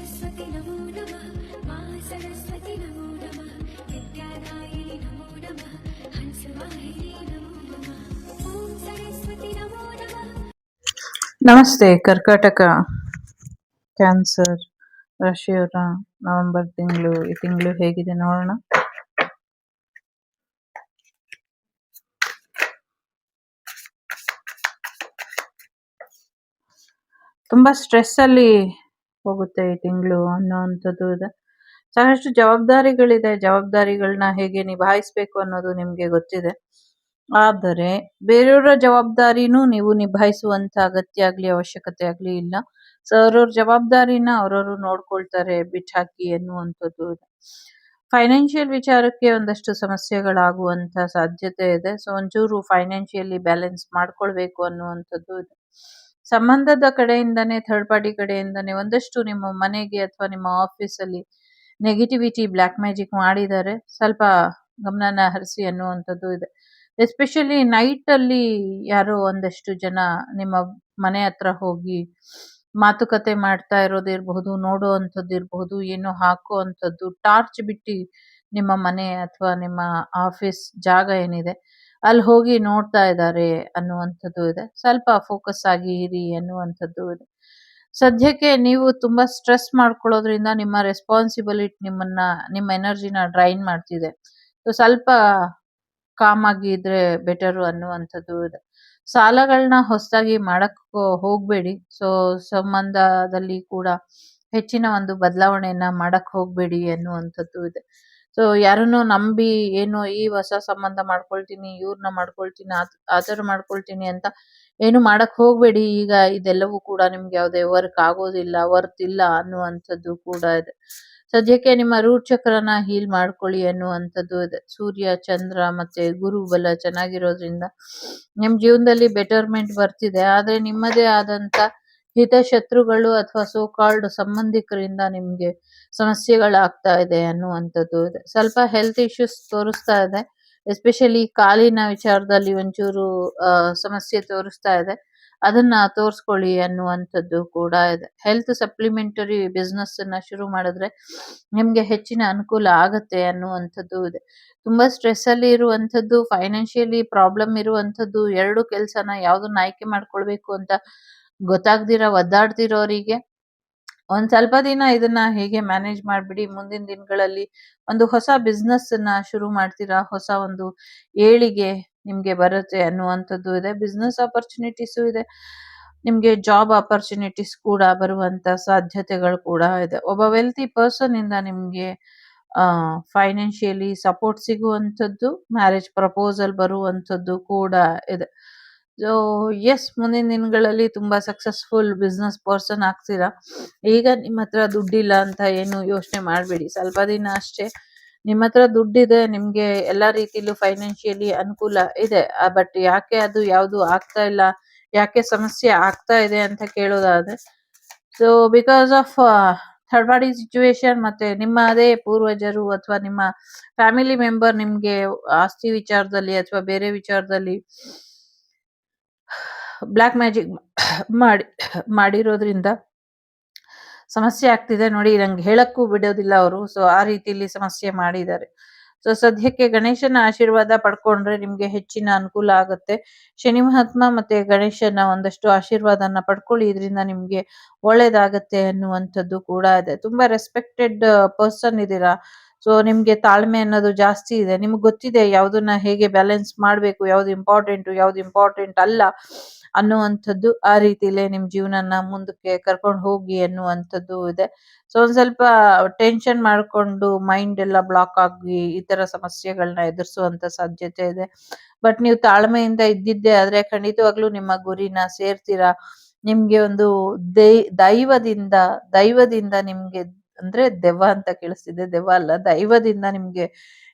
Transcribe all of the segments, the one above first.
सरस्वति नमो नमः मा सरस्वति नमो नमः विद्यादायिनि नमो नमः हंसवाहिनी नमो नमः ॐ सरस्वति नमो नमः ನಮಸ್ತೆ ಕರ್ಕಾಟಕ ಕ್ಯಾನ್ಸರ್ ರಾಶಿಯವರ ನವೆಂಬರ್ ತಿಂಗಳು ಈ ತಿಂಗಳು ಹೇಗಿದೆ ನೋಡೋಣ ತುಂಬಾ ಸ್ಟ್ರೆಸ್ ಅಲ್ಲಿ ಹೋಗುತ್ತೆ ಈ ತಿಂಗಳು ಅನ್ನೋವಂಥದ್ದು ಇದೆ. ಸಾಕಷ್ಟು ಜವಾಬ್ದಾರಿಗಳಿದೆ. ಜವಾಬ್ದಾರಿಗಳನ್ನ ಹೇಗೆ ನಿಭಾಯಿಸ್ಬೇಕು ಅನ್ನೋದು ನಿಮಗೆ ಗೊತ್ತಿದೆ. ಆದರೆ ಬೇರೆಯವರ ಜವಾಬ್ದಾರಿನೂ ನೀವು ನಿಭಾಯಿಸುವಂತ ಅಗತ್ಯ ಆಗಲಿ, ಅವಶ್ಯಕತೆ ಆಗಲಿ ಇಲ್ಲ. ಸೊ ಅವ್ರವ್ರ ಜವಾಬ್ದಾರಿನ ಅವ್ರವ್ರು ನೋಡ್ಕೊಳ್ತಾರೆ ಬಿಟ್ಟಾಕಿ ಎನ್ನುವಂಥದ್ದು ಇದೆ. ಫೈನಾನ್ಷಿಯಲ್ ವಿಚಾರಕ್ಕೆ ಒಂದಷ್ಟು ಸಮಸ್ಯೆಗಳಾಗುವಂತ ಸಾಧ್ಯತೆ ಇದೆ. ಸೊ ಒಂಚೂರು ಫೈನಾನ್ಷಿಯಲಿ ಬ್ಯಾಲೆನ್ಸ್ ಮಾಡ್ಕೊಳ್ಬೇಕು ಅನ್ನುವಂಥದ್ದು ಇದೆ. ಸಂಬಂಧದ ಕಡೆಯಿಂದಾನೇ ಥರ್ಡ್ ಪಾರ್ಟಿ ಕಡೆಯಿಂದಾನೆ ಒಂದಷ್ಟು ನಿಮ್ಮ ಮನೆಗೆ ಅಥವಾ ನಿಮ್ಮ ಆಫೀಸ್ ಅಲ್ಲಿ ನೆಗೆಟಿವಿಟಿ ಬ್ಲ್ಯಾಕ್ ಮ್ಯಾಜಿಕ್ ಮಾಡಿದ್ದಾರೆ ಸ್ವಲ್ಪ ಗಮನನ ಹರಿಸಿ ಅನ್ನುವಂಥದ್ದು ಇದೆ. ಎಸ್ಪೆಷಲಿ ನೈಟ್ ಅಲ್ಲಿ ಯಾರೋ ಒಂದಷ್ಟು ಜನ ನಿಮ್ಮ ಮನೆ ಹತ್ರ ಹೋಗಿ ಮಾತುಕತೆ ಮಾಡ್ತಾ ಇರೋದಿರಬಹುದು, ನೋಡುವಂಥದ್ದು ಇರಬಹುದು, ಏನೋ ಹಾಕುವಂಥದ್ದು, ಟಾರ್ಚ್ ಬಿಟ್ಟು ನಿಮ್ಮ ಮನೆ ಅಥವಾ ನಿಮ್ಮ ಆಫೀಸ್ ಜಾಗ ಏನಿದೆ ಅಲ್ಲಿ ಹೋಗಿ ನೋಡ್ತಾ ಇದ್ದಾರೆ ಅನ್ನುವಂಥದ್ದು ಇದೆ. ಸ್ವಲ್ಪ ಫೋಕಸ್ ಆಗಿ ಇರಿ ಅನ್ನುವಂಥದ್ದು ಇದೆ. ಸದ್ಯಕ್ಕೆ ನೀವು ತುಂಬಾ ಸ್ಟ್ರೆಸ್ ಮಾಡ್ಕೊಳ್ಳೋದ್ರಿಂದ ನಿಮ್ಮ ರೆಸ್ಪಾನ್ಸಿಬಿಲಿಟಿ ನಿಮ್ಮನ್ನ, ನಿಮ್ಮ ಎನರ್ಜಿನ ಡ್ರೈನ್ ಮಾಡ್ತಿದೆ. ಸೊ ಸ್ವಲ್ಪ ಕಾಮ್ ಆಗಿ ಇದ್ರೆ ಬೆಟರು ಅನ್ನುವಂಥದ್ದು ಇದೆ. ಸಾಲಗಳನ್ನ ಹೊಸದಾಗಿ ಮಾಡಕ್ ಹೋಗ್ಬೇಡಿ. ಸೊ ಸಂಬಂಧದಲ್ಲಿ ಕೂಡ ಹೆಚ್ಚಿನ ಒಂದು ಬದಲಾವಣೆಯನ್ನ ಮಾಡಕ್ ಹೋಗ್ಬೇಡಿ ಅನ್ನುವಂಥದ್ದು ಇದೆ. ಸೊ ಯಾರನ್ನು ನಂಬಿ ಏನು ಈ ಹೊಸ ಸಂಬಂಧ ಮಾಡ್ಕೊಳ್ತೀನಿ ಇವ್ರನ್ನ ಮಾಡ್ಕೊಳ್ತೀನಿ ಆ- ಥರ ಮಾಡ್ಕೊಳ್ತೀನಿ ಅಂತ ಏನು ಮಾಡಕ್ ಹೋಗ್ಬೇಡಿ. ಈಗ ಇದೆಲ್ಲವೂ ಕೂಡ ನಿಮ್ಗೆ ಯಾವುದೇ ವರ್ಕ್ ಆಗೋದಿಲ್ಲ ವರ್ತ್ ಇಲ್ಲ ಅನ್ನುವಂಥದ್ದು ಕೂಡ ಇದೆ. ಸದ್ಯಕ್ಕೆ ನಿಮ್ಮ ರೂಟ್ ಚಕ್ರನ ಹೀಲ್ ಮಾಡ್ಕೊಳ್ಳಿ ಅನ್ನುವಂಥದ್ದು ಇದೆ. ಸೂರ್ಯ, ಚಂದ್ರ ಮತ್ತೆ ಗುರು ಬಲ ಚೆನ್ನಾಗಿರೋದ್ರಿಂದ ನಿಮ್ ಜೀವನದಲ್ಲಿ ಬೆಟರ್ಮೆಂಟ್ ಬರ್ತಿದೆ. ಆದ್ರೆ ನಿಮ್ಮದೇ ಆದಂತ ಹಿತಶತ್ರುಗಳು ಅಥವಾ ಸೋ ಕಾಲ್ಡ್ ಸಂಬಂಧಿಕರಿಂದ ನಿಮ್ಗೆ ಸಮಸ್ಯೆಗಳಾಗ್ತಾ ಇದೆ ಅನ್ನುವಂಥದ್ದು. ಸ್ವಲ್ಪ ಹೆಲ್ತ್ ಇಶ್ಯೂಸ್ ತೋರಿಸ್ತಾ ಇದೆ. ಎಸ್ಪೆಷಲಿ ಕಾಲಿನ ವಿಚಾರದಲ್ಲಿ ಒಂಚೂರು ಸಮಸ್ಯೆ ತೋರಿಸ್ತಾ ಇದೆ. ಅದನ್ನ ತೋರಿಸ್ಕೊಳ್ಳಿ ಅನ್ನುವಂಥದ್ದು ಕೂಡ ಇದೆ. ಹೆಲ್ತ್ ಸಪ್ಲಿಮೆಂಟರಿ ಬಿಸ್ನೆಸ್ ಅನ್ನ ಶುರು ಮಾಡಿದ್ರೆ ನಿಮ್ಗೆ ಹೆಚ್ಚಿನ ಅನುಕೂಲ ಆಗತ್ತೆ ಅನ್ನುವಂಥದ್ದು ಇದೆ. ತುಂಬಾ ಸ್ಟ್ರೆಸ್ ಅಲ್ಲಿ ಇರುವಂತದ್ದು ಫೈನಾನ್ಷಿಯಲಿ ಪ್ರಾಬ್ಲಮ್ ಇರುವಂಥದ್ದು, ಎರಡು ಕೆಲಸನ ಯಾವ್ದನ್ನ ಆಯ್ಕೆ ಮಾಡ್ಕೊಳ್ಬೇಕು ಅಂತ ಗೊತ್ತಾಗ್ದಿರ ಒದ್ದಾಡ್ತಿರೋರಿಗೆ ಒಂದ್ ಸ್ವಲ್ಪ ದಿನ ಇದನ್ನ ಹೇಗೆ ಮ್ಯಾನೇಜ್ ಮಾಡ್ಬಿಡಿ, ಮುಂದಿನ ದಿನಗಳಲ್ಲಿ ಒಂದು ಹೊಸ ಬಿಸ್ನೆಸ್ ಅನ್ನ ಶುರು ಮಾಡ್ತೀರಾ, ಹೊಸ ಒಂದು ಏಳಿಗೆ ನಿಮ್ಗೆ ಬರುತ್ತೆ ಅನ್ನುವಂಥದ್ದು ಇದೆ. ಬಿಸ್ನೆಸ್ ಅಪರ್ಚುನಿಟೀಸು ಇದೆ. ನಿಮ್ಗೆ ಜಾಬ್ ಆಪರ್ಚುನಿಟೀಸ್ ಕೂಡ ಬರುವಂತ ಸಾಧ್ಯತೆಗಳು ಕೂಡ ಇದೆ. ಒಬ್ಬ ವೆಲ್ತಿ ಪರ್ಸನ್ ಇಂದ ನಿಮ್ಗೆ ಫೈನಾನ್ಷಿಯಲಿ ಸಪೋರ್ಟ್ ಸಿಗುವಂಥದ್ದು ಮ್ಯಾರೇಜ್ ಪ್ರಪೋಸಲ್ ಬರುವಂಥದ್ದು ಕೂಡ ಇದೆ. ಸೊ ಎಸ್ ಮುಂದಿನ ದಿನಗಳಲ್ಲಿ ತುಂಬಾ ಸಕ್ಸಸ್ಫುಲ್ ಬಿಸ್ನೆಸ್ ಪರ್ಸನ್ ಆಗ್ತೀರಾ? ಈಗ ನಿಮ್ಮ ಹತ್ರ ದುಡ್ಡಿಲ್ಲ ಅಂತ ಏನು ಯೋಚನೆ ಮಾಡಬೇಡಿ. ಸ್ವಲ್ಪ ದಿನ ಅಷ್ಟೇ ನಿಮ್ಮ ಹತ್ರ ದುಡ್ಡಿದೆ, ನಿಮ್ಗೆ ಎಲ್ಲಾ ರೀತಿಲೂ ಫೈನಾನ್ಷಿಯಲಿ ಅನುಕೂಲ ಇದೆ. ಬಟ್ ಯಾಕೆ ಅದು ಯಾವುದು ಆಗ್ತಾ ಇಲ್ಲ, ಯಾಕೆ ಸಮಸ್ಯೆ ಆಗ್ತಾ ಇದೆ ಅಂತ ಕೇಳೋದಾದ್ರೆ so because of third party situation ಮತ್ತೆ ನಿಮ್ಮ ಅದೇ ಪೂರ್ವಜರು ಅಥವಾ ನಿಮ್ಮ ಫ್ಯಾಮಿಲಿ ಮೆಂಬರ್ ನಿಮ್ಗೆ ಆಸ್ತಿ ವಿಚಾರದಲ್ಲಿ ಅಥವಾ ಬೇರೆ ವಿಚಾರದಲ್ಲಿ ಬ್ಲ್ಯಾಕ್ ಮ್ಯಾಜಿಕ್ ಮಾಡಿ, ಮಾಡಿರೋದ್ರಿಂದ ಸಮಸ್ಯೆ ಆಗ್ತಿದೆ. ನೋಡಿ, ನಂಗೆ ಹೇಳಕ್ಕೂ ಬಿಡೋದಿಲ್ಲ ಅವರು. ಸೊ ಆ ರೀತಿಯಲ್ಲಿ ಸಮಸ್ಯೆ ಮಾಡಿದ್ದಾರೆ. ಸೊ ಸದ್ಯಕ್ಕೆ ಗಣೇಶನ ಆಶೀರ್ವಾದ ಪಡ್ಕೊಂಡ್ರೆ ನಿಮ್ಗೆ ಹೆಚ್ಚಿನ ಅನುಕೂಲ ಆಗುತ್ತೆ. ಶನಿ ಮಹಾತ್ಮ ಮತ್ತೆ ಗಣೇಶನ ಒಂದಷ್ಟು ಆಶೀರ್ವಾದನ ಪಡ್ಕೊಳ್ಳಿ. ಇದರಿಂದ ನಿಮ್ಗೆ ಒಳ್ಳೇದಾಗತ್ತೆ ಅನ್ನುವಂಥದ್ದು ಕೂಡ ಇದೆ. ತುಂಬಾ ರೆಸ್ಪೆಕ್ಟೆಡ್ ಪರ್ಸನ್ ಇದ್ದೀರಾ ಸೊ ನಿಮ್ಗೆ ತಾಳ್ಮೆ ಅನ್ನೋದು ಜಾಸ್ತಿ ಇದೆ. ನಿಮ್ಗೆ ಗೊತ್ತಿದೆ ಯಾವ್ದನ್ನ ಹೇಗೆ ಬ್ಯಾಲೆನ್ಸ್ ಮಾಡ್ಬೇಕು, ಯಾವ್ದು ಇಂಪಾರ್ಟೆಂಟ್ ಯಾವ್ದು ಇಂಪಾರ್ಟೆಂಟ್ ಅಲ್ಲ. ಅನ್ನುವಂಥದ್ದು ಆ ರೀತಿಲೇ ನಿಮ್ ಜೀವನನ ಮುಂದಕ್ಕೆ ಕರ್ಕೊಂಡು ಹೋಗಿ ಅನ್ನುವಂಥದ್ದು ಇದೆ. ಸೊ ಒಂದ್ ಸ್ವಲ್ಪ ಟೆನ್ಷನ್ ಮಾಡ್ಕೊಂಡು ಮೈಂಡ್ ಎಲ್ಲ ಬ್ಲಾಕ್ ಆಗಿ ಈ ತರ ಸಮಸ್ಯೆಗಳನ್ನ ಎದುರಿಸುವಂತ ಸಾಧ್ಯತೆ ಇದೆ. ಬಟ್ ನೀವು ತಾಳ್ಮೆಯಿಂದ ಇದ್ದಿದ್ದೆ ಆದ್ರೆ ಖಂಡಿತವಾಗ್ಲೂ ನಿಮ್ಮ ಗುರಿನ ಸೇರ್ತೀರಾ? ನಿಮ್ಗೆ ಒಂದು ದೈ, ದೈವದಿಂದ ದೈವದಿಂದ ನಿಮ್ಗೆ ಅಂದ್ರೆ ದೆವ್ವ ಅಂತ ಕೇಳಿಸ್ತಿದೆ. ದೆವ್ವ ಅಲ್ಲ, ದೈವದಿಂದ ನಿಮ್ಗೆ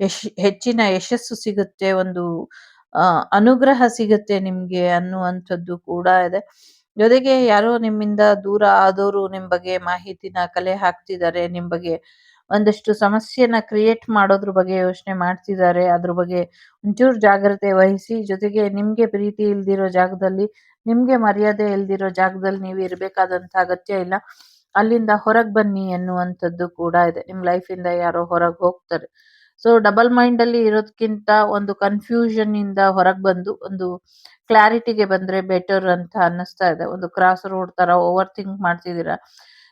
ಯಶ್, ಹೆಚ್ಚಿನ ಯಶಸ್ಸು ಸಿಗುತ್ತೆ ಒಂದು ಅನುಗ್ರಹ ಸಿಗುತ್ತೆ ನಿಮ್ಗೆ ಅನ್ನುವಂಥದ್ದು ಕೂಡ ಇದೆ. ಜೊತೆಗೆ ಯಾರೋ ನಿಮ್ಮಿಂದ ದೂರ ಆದವರು ನಿಮ್ ಬಗ್ಗೆ ಮಾಹಿತಿನ ಕಲೆ ಹಾಕ್ತಿದ್ದಾರೆ, ನಿಮ್ ಬಗ್ಗೆ ಒಂದಷ್ಟು ಸಮಸ್ಯೆನ ಕ್ರಿಯೇಟ್ ಮಾಡೋದ್ರ ಬಗ್ಗೆ ಯೋಚನೆ ಮಾಡ್ತಿದ್ದಾರೆ, ಅದ್ರ ಬಗ್ಗೆ ಒಂಚೂರು ಜಾಗ್ರತೆ ವಹಿಸಿ, ಜೊತೆಗೆ ನಿಮ್ಗೆ ಪ್ರೀತಿ ಇಲ್ದಿರೋ ಜಾಗದಲ್ಲಿ, ನಿಮ್ಗೆ ಮರ್ಯಾದೆ ಇಲ್ದಿರೋ ಜಾಗದಲ್ಲಿ ನೀವು ಇರ್ಬೇಕಾದಂತ ಅಗತ್ಯ ಇಲ್ಲ. ಅಲ್ಲಿಂದ ಹೊರಗೆ ಬನ್ನಿ ಅನ್ನುವಂಥದ್ದು ಕೂಡ ಇದೆ. ನಿಮ್ಮ ಲೈಫಿಂದ ಯಾರೋ ಹೊರಗೆ ಹೋಗ್ತಾರೆ. ಸೊ ಡಬಲ್ ಮೈಂಡ್ ಅಲ್ಲಿ ಇರೋದಕ್ಕಿಂತ ಒಂದು ಕನ್ಫ್ಯೂಷನ್ ಇಂದ ಹೊರಗೆ ಬಂದು, ಒಂದು ಕ್ಲಾರಿಟಿಗೆ ಬಂದ್ರೆ ಬೆಟರ್ ಅಂತ ಅನ್ನಿಸ್ತಾ ಇದೆ. ಒಂದು ಕ್ರಾಸ್ ರೋಡ್ ತರ ಓವರ್ ಥಿಂಕ್ ಮಾಡ್ತಿದ್ದೀರಾ.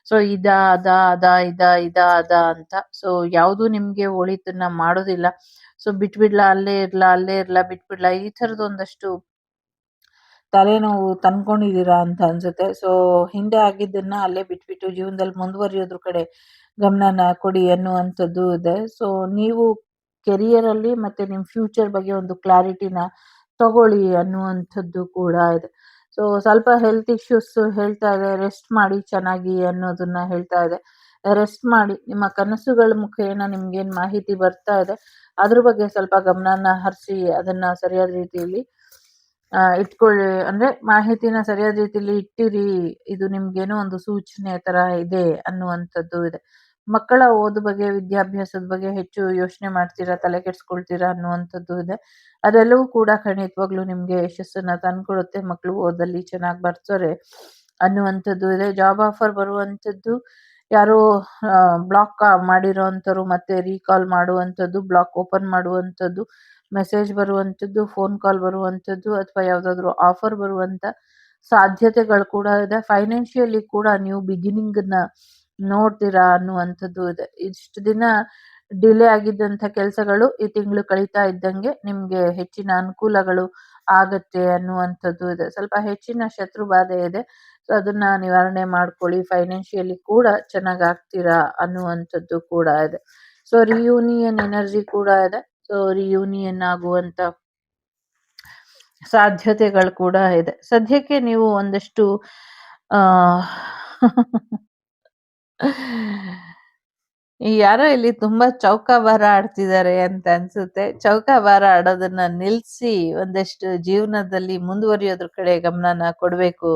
ಸೊ ಇದ, ಅದ ಅದ, ಇದ ಇದ, ಅದ ಅಂತ. ಸೊ ಯಾವುದು ನಿಮ್ಗೆ ಒಳಿತನ್ನ ಮಾಡೋದಿಲ್ಲ. ಸೊ ಬಿಟ್ಬಿಡ್ಲಾ, ಅಲ್ಲೇ ಇರ್ಲಾ ಅಲ್ಲೇ ಇರ್ಲಾ, ಬಿಟ್ಬಿಡ್ಲಾ, ಈ ಥರದ್ದು ಒಂದಷ್ಟು ತಲೆನೋವು ತಂದ್ಕೊಂಡಿದ್ದೀರಾ ಅಂತ ಅನ್ಸುತ್ತೆ. ಸೊ ಹಿಂದೆ ಆಗಿದ್ದನ್ನ ಅಲ್ಲೇ ಬಿಟ್ಬಿಟ್ಟು ಜೀವನದಲ್ಲಿ ಮುಂದುವರಿಯೋದ್ರ ಕಡೆ ಗಮನನ ಕೊಡಿ ಅನ್ನುವಂಥದ್ದು ಇದೆ. ಸೊ ನೀವು ಕೆರಿಯರಲ್ಲಿ ಮತ್ತೆ ನಿಮ್ಮ ಫ್ಯೂಚರ್ ಬಗ್ಗೆ ಒಂದು ಕ್ಲಾರಿಟಿನ ತಗೊಳ್ಳಿ ಅನ್ನುವಂಥದ್ದು ಕೂಡ ಇದೆ. ಸೊ ಸ್ವಲ್ಪ ಹೆಲ್ತ್ ಇಶ್ಯೂಸ್ ಹೇಳ್ತಾ ಇದೆ. ರೆಸ್ಟ್ ಮಾಡಿ ಚೆನ್ನಾಗಿ ಅನ್ನೋದನ್ನ ಹೇಳ್ತಾ ಇದೆ. ರೆಸ್ಟ್ ಮಾಡಿ ನಿಮ್ಮ ಕನಸುಗಳ ಮುಖೇನ ನಿಮ್ಗೇನು ಮಾಹಿತಿ ಬರ್ತಾ ಇದೆ. ಅದ್ರ ಬಗ್ಗೆ ಸ್ವಲ್ಪ ಗಮನನ ಹರಿಸಿ ಅದನ್ನ ಸರಿಯಾದ ರೀತಿಯಲ್ಲಿ ಇಟ್ಕೊಳ್ಳಿ. ಅಂದ್ರೆ ಮಾಹಿತಿನ ಸರಿಯಾದ ರೀತಿಯಲ್ಲಿ ಇಟ್ಟಿರಿ. ಇದು ನಿಮ್ಗೇನೋ ಒಂದು ಸೂಚನೆ ತರ ಇದೆ ಅನ್ನುವಂಥದ್ದು ಇದೆ. ಮಕ್ಕಳ ಓದು ಬಗ್ಗೆ, ವಿದ್ಯಾಭ್ಯಾಸದ ಬಗ್ಗೆ ಹೆಚ್ಚು ಯೋಚನೆ ಮಾಡ್ತೀರಾ, ತಲೆ ಕೆಡ್ಸ್ಕೊಳ್ತೀರಾ ಅನ್ನುವಂಥದ್ದು ಇದೆ. ಅದೆಲ್ಲವೂ ಕೂಡ ಖಂಡಿತವಾಗ್ಲೂ ನಿಮ್ಗೆ ಯಶಸ್ಸನ್ನ ತಂದ್ಕೊಡುತ್ತೆ. ಮಕ್ಕಳು ಓದಲ್ಲಿ ಚೆನ್ನಾಗಿ ಬರ್ತಾರೆ ಅನ್ನುವಂಥದ್ದು ಇದೆ. ಜಾಬ್ ಆಫರ್ ಬರುವಂಥದ್ದು ಯಾರೋ ಬ್ಲಾಕ್ ಮಾಡಿರೋವಂಥವ್ರು ಮತ್ತೆ ರೀಕಾಲ್ ಮಾಡುವಂಥದ್ದು ಬ್ಲಾಕ್ ಓಪನ್ ಮಾಡುವಂಥದ್ದು ಮೆಸೇಜ್ ಬರುವಂಥದ್ದು ಫೋನ್ ಕಾಲ್ ಬರುವಂಥದ್ದು ಅಥವಾ ಯಾವುದಾದ್ರೂ ಆಫರ್ ಬರುವಂಥ ಸಾಧ್ಯತೆಗಳು ಕೂಡ ಇದೆ. ಫೈನಾನ್ಷಿಯಲಿ ಕೂಡ ನೀವು ಬಿಗಿನಿಂಗನ್ನ ನೋಡ್ತೀರಾ ಅನ್ನುವಂಥದ್ದು ಇದೆ. ಇಷ್ಟು ದಿನ ಡಿಲೇ ಆಗಿದ್ದಂಥ ಕೆಲಸಗಳು ಈ ತಿಂಗಳು ಕಳೀತಾ ಇದ್ದಂಗೆ ನಿಮಗೆ ಹೆಚ್ಚಿನ ಅನುಕೂಲಗಳು ಆಗತ್ತೆ ಅನ್ನುವಂಥದ್ದು ಇದೆ. ಸ್ವಲ್ಪ ಹೆಚ್ಚಿನ ಶತ್ರು ಬಾಧೆ ಇದೆ. ಸೊ ಅದನ್ನ ನಿವಾರಣೆ ಮಾಡ್ಕೊಳ್ಳಿ. ಫೈನಾನ್ಷಿಯಲಿ ಕೂಡ ಚೆನ್ನಾಗಿ ಆಗ್ತೀರಾ ಅನ್ನುವಂಥದ್ದು ಕೂಡ ಇದೆ. ಸೊ ರಿಯೂನಿಯನ್ ಎನರ್ಜಿ ಕೂಡ ಇದೆ. ಸೊ ರಿಯೂನಿಯನ್ ಆಗುವಂತ ಸಾಧ್ಯತೆಗಳು ಕೂಡ ಇದೆ. ಸದ್ಯಕ್ಕೆ ನೀವು ಒಂದಷ್ಟು ಯಾರೋ ಇಲ್ಲಿ ತುಂಬಾ ಚೌಕಾಬಾರ ಆಡ್ತಿದ್ದಾರೆ ಅಂತ ಅನ್ಸುತ್ತೆ. ಚೌಕಾಬಾರ ಆಡೋದನ್ನ ನಿಲ್ಸಿ ಒಂದಷ್ಟು ಜೀವನದಲ್ಲಿ ಮುಂದುವರಿಯೋದ್ರ ಕಡೆ ಗಮನನ ಕೊಡ್ಬೇಕು.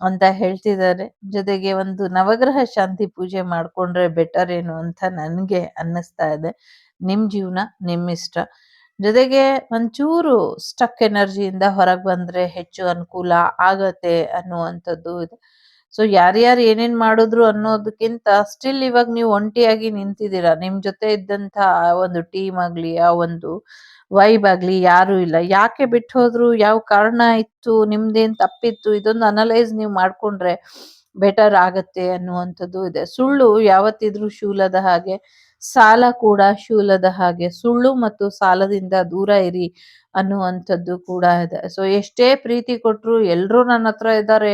ಅಂತ ಹೇಳ್ತಿದ್ದಾರೆ. ಜೊತೆಗೆ ಒಂದು ನವಗ್ರಹ ಶಾಂತಿ ಪೂಜೆ ಮಾಡ್ಕೊಂಡ್ರೆ ಬೆಟರ್ ಏನು ಅಂತ ನನಗೆ ಅನ್ನಿಸ್ತಾ ಇದೆ. ನಿಮ್ ಜೀವನ, ನಿಮ್ ಇಷ್ಟ. ಜೊತೆಗೆ ಒಂಚೂರು ಸ್ಟಕ್ ಎನರ್ಜಿಯಿಂದ ಹೊರಗೆ ಬಂದ್ರೆ ಹೆಚ್ಚು ಅನುಕೂಲ ಆಗತ್ತೆ ಅನ್ನುವಂಥದ್ದು ಇದೆ. ಸೊ ಯಾರ್ಯಾರು ಏನೇನ್ ಮಾಡಿದ್ರು ಅನ್ನೋದಕ್ಕಿಂತ ಸ್ಟಿಲ್ ಇವಾಗ ನೀವು ಒಂಟಿಯಾಗಿ ನಿಂತಿದ್ದೀರಾ? ನಿಮ್ ಜೊತೆ ಇದ್ದಂತ ಒಂದು ಟೀಮ್ ಆಗ್ಲಿ, ಆ ಒಂದು ವೈಬ್ ಆಗ್ಲಿ ಯಾರು ಇಲ್ಲ. ಯಾಕೆ ಬಿಟ್ಟು ಹೋದ್ರು ಯಾವ ಕಾರಣ ಇತ್ತು? ನಿಮ್ದೇನ್ ತಪ್ಪಿತ್ತು? ಇದೊಂದು ಅನಲೈಸ್ ನೀವು ಮಾಡ್ಕೊಂಡ್ರೆ ಬೆಟರ್ ಆಗತ್ತೆ ಅನ್ನುವಂಥದ್ದು ಇದೆ. ಸುಳ್ಳು ಯಾವತ್ತಿದ್ರು ಶೂಲದ ಹಾಗೆ, ಸಾಲ ಕೂಡ ಶೂಲದ ಹಾಗೆ, ಸುಳ್ಳು ಮತ್ತು ಸಾಲದಿಂದ ದೂರ ಇರಿ ಅನ್ನುವಂಥದ್ದು ಕೂಡ ಇದೆ. ಸೊ ಎಷ್ಟೇ ಪ್ರೀತಿ ಕೊಟ್ರು ಎಲ್ಲರೂ ನನ್ನ ಹತ್ರ ಇದ್ದಾರೆ.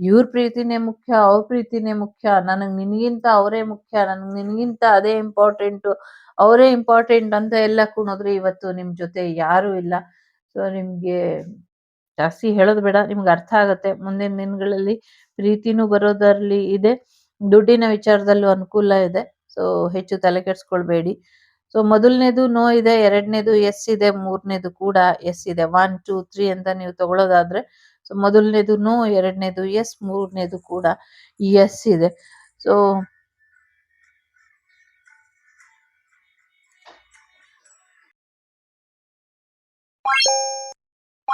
ಇವ್ರ ಪ್ರೀತಿನೇ ಮುಖ್ಯ, ಅವ್ರ ಪ್ರೀತಿನೇ ಮುಖ್ಯ. ನನಗೆ ನಿನಗಿಂತ ಅವರೇ ಮುಖ್ಯ. ನನಗ್ ನಿನಗಿಂತ ಅದೇ ಇಂಪಾರ್ಟೆಂಟ್ ಅವರೇ ಇಂಪಾರ್ಟೆಂಟ್ ಅಂತ ಎಲ್ಲ ಕುಣಿದ್ರೆ ಇವತ್ತು ನಿಮ್ ಜೊತೆ ಯಾರು ಇಲ್ಲ. ಸೊ ನಿಮ್ಗೆ ಜಾಸ್ತಿ ಹೇಳೋದು ಬೇಡ, ನಿಮ್ಗೆ ಅರ್ಥ ಆಗತ್ತೆ. ಮುಂದಿನ ದಿನಗಳಲ್ಲಿ ಪ್ರೀತಿನೂ ಬರೋದರಲ್ಲಿ ಇದೆ, ದುಡ್ಡಿನ ವಿಚಾರದಲ್ಲೂ ಅನುಕೂಲ ಇದೆ. ಸೊ ಹೆಚ್ಚು ತಲೆ ಕೆಡ್ಸ್ಕೊಳ್ಬೇಡಿ. ಸೊ ಮೊದಲನೇದು ನೋ ಇದೆ, ಎರಡನೇದು ಎಸ್ ಇದೆ, ಮೂರನೇದು ಕೂಡ ಎಸ್ ಇದೆ. ಒನ್ ಟೂ ತ್ರೀ ಅಂತ ನೀವು ತಗೊಳ್ಳೋದಾದ್ರೆ ಸೊ ಮೊದಲನೇದು ನೋ, ಎರಡನೇದು ಎಸ್ ಮೂರನೇದು ಕೂಡ ಎಸ್ ಇದೆ. ಸೊ